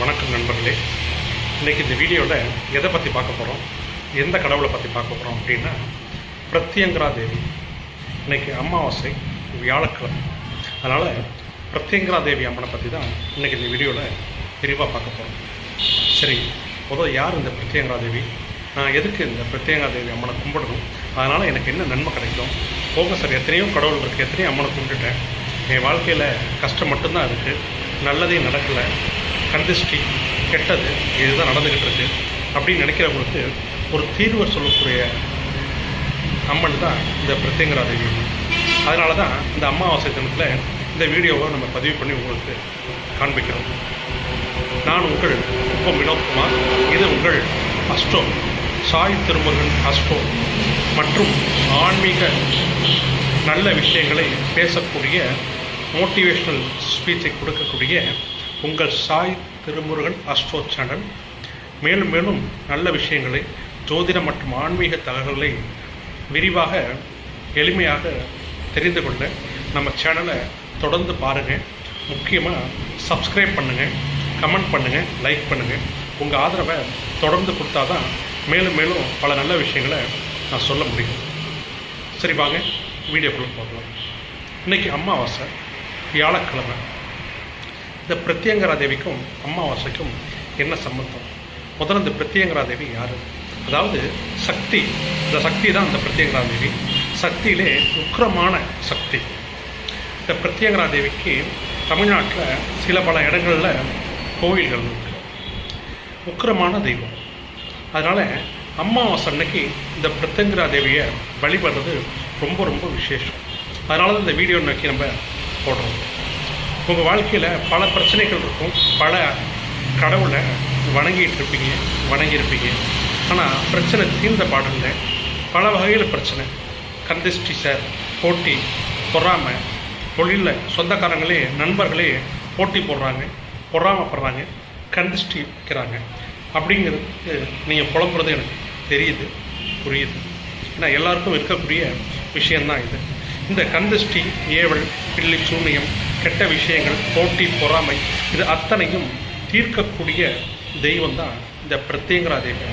வணக்கம் நண்பர்களே. இன்றைக்கி இந்த வீடியோவில் எதை பற்றி பார்க்க போகிறோம் எந்த கடவுளை பற்றி பார்க்க போகிறோம் அப்படின்னா பிரத்யங்கரா தேவி. இன்னைக்கு அமாவாசை வியாழக்கிழமை. அதனால் பிரத்யங்கரா தேவி அம்மனை பற்றி தான் இன்றைக்கி இந்த வீடியோவில் விரிவாக பார்க்க போகிறோம் சரி பொதுவாக யார் இந்த பிரத்யங்கரா தேவி? நான் எதுக்கு இந்த பிரத்யங்கரா தேவி அம்மனை கும்பிடணும்? அதனால் எனக்கு என்ன நன்மை கிடைக்கும்? போக சார் எத்தனையோ கடவுள் இருக்குது எத்தனையோ அம்மனை கும்பிட்டுட்டேன். என் வாழ்க்கையில் கஷ்டம் மட்டும்தான் இருக்குது நல்லதே நடக்கலை. கண்டிஸ்ட்ரி கெட்டது இதுதான் நடந்துக்கிட்டு இருக்கு அப்படின்னு நினைக்கிறவங்களுக்கு ஒரு தீர்வை சொல்லக்கூடிய அம்மன் தான் இந்த பிரத்யங்கரா தேவி. அதனால தான் இந்த அமாவாசை தினத்தில் இந்த வீடியோவை நம்ம பதிவு பண்ணி உங்களுக்கு காண்பிக்கிறோம். நான் உங்கள் குப்பம் வினோத்குமார் இது உங்கள் அஸ்ட்ரோ சாய் திருமுருகன் அஸ்ட்ரோ மற்றும் ஆன்மீக நல்ல விஷயங்களை பேசக்கூடிய மோட்டிவேஷ்னல் ஸ்பீச்சை கொடுக்கக்கூடிய உங்கள் சாய் திருமுருகன் அஸ்ட்ரோ சேனல். மேலும் மேலும் நல்ல விஷயங்களை ஜோதிடம் மற்றும் ஆன்மீக தகவல்களை விரிவாக எளிமையாக தெரிந்து கொள்ள நம்ம சேனலை தொடர்ந்து பாருங்கள் முக்கியமாக சப்ஸ்கிரைப் பண்ணுங்கள் கமெண்ட் பண்ணுங்கள் லைக் பண்ணுங்கள் உங்கள் ஆதரவை தொடர்ந்து கொடுத்தா தான் மேலும் மேலும் பல நல்ல விஷயங்களை நான் சொல்ல முடியும். சரி வாங்க வீடியோக்குள்ளே போகலாம். இன்றைக்கி அமாவாசை வியாழக்கிழமை. இந்த பிரத்யங்கரா தேவிக்கும் அமாவாசைக்கும் என்ன சம்பந்தம்? முதல்ல இந்த பிரத்யங்கரா தேவி யார்? அதாவது சக்தி. இந்த சக்தி தான் இந்த பிரத்யங்கரா தேவி சக்தியிலே உக்கிரமான சக்தி. இந்த பிரத்யங்கரா தேவிக்கு தமிழ்நாட்டில் சில பல இடங்களில் கோவில்கள் இருக்கு. உக்கிரமான தெய்வம். அதனால் அமாவாசை அன்னைக்கு இந்த பிரத்யங்கரா தேவியை வழிபடுறது ரொம்ப ரொம்ப விசேஷம். அதனால தான் இந்த வீடியோ நோக்கி நம்ம போடுறோம். உங்கள் வாழ்க்கையில் பல பிரச்சனைகள் இருக்கும். பல கடவுளை வணங்கிட்டு இருப்பீங்க வணங்கியிருப்பீங்க. ஆனால் பிரச்சனை தீர்ந்த பாடல பல வகையில் பிரச்சனை. கந்திஷ்டி சார் போட்டி பொறாமை தொழிலில் சொந்தக்காரங்களே நண்பர்களே போட்டி போடுறாங்க பொறாமப்படுறாங்க கந்திஷ்டி வைக்கிறாங்க. அப்படிங்கிறதுக்கு நீங்கள் புலம்புறது எனக்கு தெரியுது புரியுது. ஏன்னா எல்லாருக்கும் இருக்கக்கூடிய விஷயந்தான் இது. இந்த கந்திஷ்டி ஏவல் பில்லி சூனியம் கெட்ட விஷயங்கள் போட்டி பொறாமை இது அத்தனையும் தீர்க்கக்கூடிய தெய்வம் தான் இந்த பிரத்யங்கரா தேவி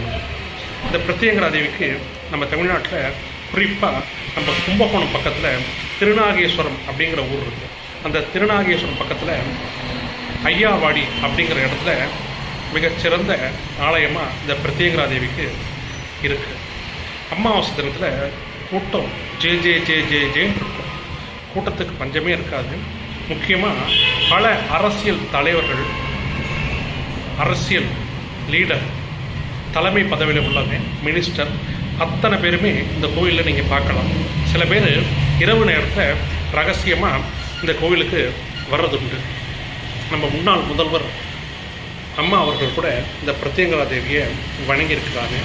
இந்த பிரத்யங்கரா தேவிக்கு நம்ம தமிழ்நாட்டில் குறிப்பாக நம்ம கும்பகோணம் பக்கத்தில் திருநாகேஸ்வரம் அப்படிங்கிற ஊர் இருக்குது அந்த திருநாகேஸ்வரம் பக்கத்தில் ஐயாவாடி அப்படிங்கிற இடத்துல மிகச்சிறந்த ஆலயமாக இந்த பிரத்யங்கரா தேவிக்கு இருக்குது அமாவாசை தினத்தில் கூட்டம் ஜே ஜே ஜே ஜே ஜேன்னு இருக்கும். கூட்டத்துக்கு பஞ்சமே இருக்காது. முக்கியமாக பல அரசியல் தலைவர்கள் அரசியல் லீடர் தலைமை பதவியில் உள்ளவங்க மினிஸ்டர் அத்தனை பேருமே இந்த கோயிலில் நீங்கள் பார்க்கலாம். சில பேர் இரவு நேரத்தில் ரகசியமாக இந்த கோவிலுக்கு வர்றதுண்டு. நம்ம முன்னாள் முதல்வர் அம்மா அவர்கள் கூட இந்த பிரத்யங்கரா தேவியை வணங்கியிருக்கிறாங்க.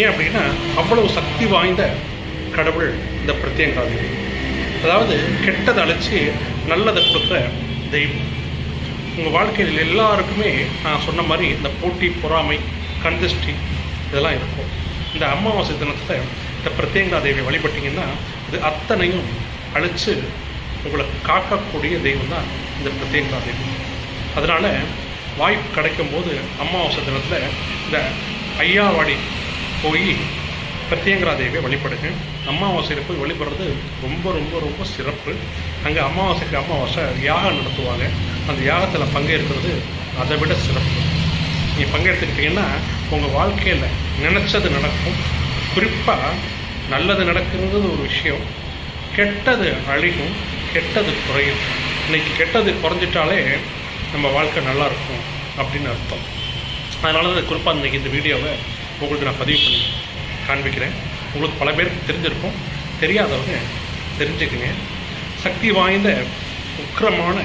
ஏன் அப்படின்னா அவ்வளவு சக்தி வாய்ந்த கடவுள் இந்த பிரத்யங்கரா தேவி. அதாவது கெட்டதை அழைச்சி நல்லதை கொடுக்குற தெய்வம். உங்கள் வாழ்க்கையில் எல்லாருக்குமே நான் சொன்ன மாதிரி இந்த போட்டி பொறாமை கந்திஷ்டி இதெல்லாம் இருக்கும். இந்த அமாவாசை தினத்தில் இந்த பிரத்யங்கரா தேவியை வழிபட்டிங்கன்னா இது அத்தனையும் அழித்து உங்களை காக்கக்கூடிய தெய்வம் தான் இந்த பிரத்யங்கரா தேவி. அதனால் வாய்ப்பு கிடைக்கும் போது அமாவாசை தினத்தில் இந்த ஐயாவாடி போய் பிரத்யங்கரா தேவியை வழிபடுங்க. அமாவாசையில் போய் வழிபடுறது ரொம்ப ரொம்ப ரொம்ப சிறப்பு. அங்கே அமாவாசைக்கு அமாவாசை யாகம் நடத்துவாங்க. அந்த யாகத்தில் பங்கேற்கிறது அதை விட சிறப்பு. நீங்கள் பங்கெடுத்துக்கிட்டீங்கன்னா உங்கள் வாழ்க்கையில் நினச்சது நடக்கும். குறிப்பாக நல்லது நடக்கிறது ஒரு விஷயம். கெட்டது அழிகும் கெட்டது குறையும். இன்னைக்கு கெட்டது குறைஞ்சிட்டாலே நம்ம வாழ்க்கை நல்லா இருக்கும் அப்படின்னு அர்த்தம். அதனால தான் குறிப்பாக இன்றைக்கி இந்த வீடியோவை உங்களுக்கு நான் பதிவு பண்ணி காண்பிக்கிறேன். உங்களுக்கு பல பேருக்கு தெரிஞ்சிருக்கும். தெரியாதவங்க தெரிஞ்சுக்குங்க. சக்தி வாய்ந்த உக்கிரமான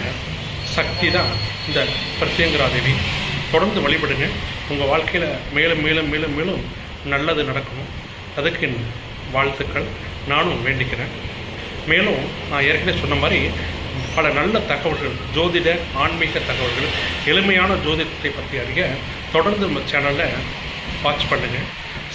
சக்தி தான் இந்த பிரத்யங்கரா தேவி தொடர்ந்து வழிபடுங்க. உங்கள் வாழ்க்கையில் மேலும் மேலும் மேலும் மேலும் நல்லது நடக்கும். அதுக்கு என் வாழ்த்துக்கள். நானும் வேண்டிக்கிறேன். மேலும் நான் ஏற்கனவே சொன்ன மாதிரி பல நல்ல தகவல்கள் ஜோதிட ஆன்மீக தகவல்கள் எளிமையான ஜோதிடத்தை பற்றி அறிய தொடர்ந்து நம்ம சேனலை வாட்ச் பண்ணுங்கள்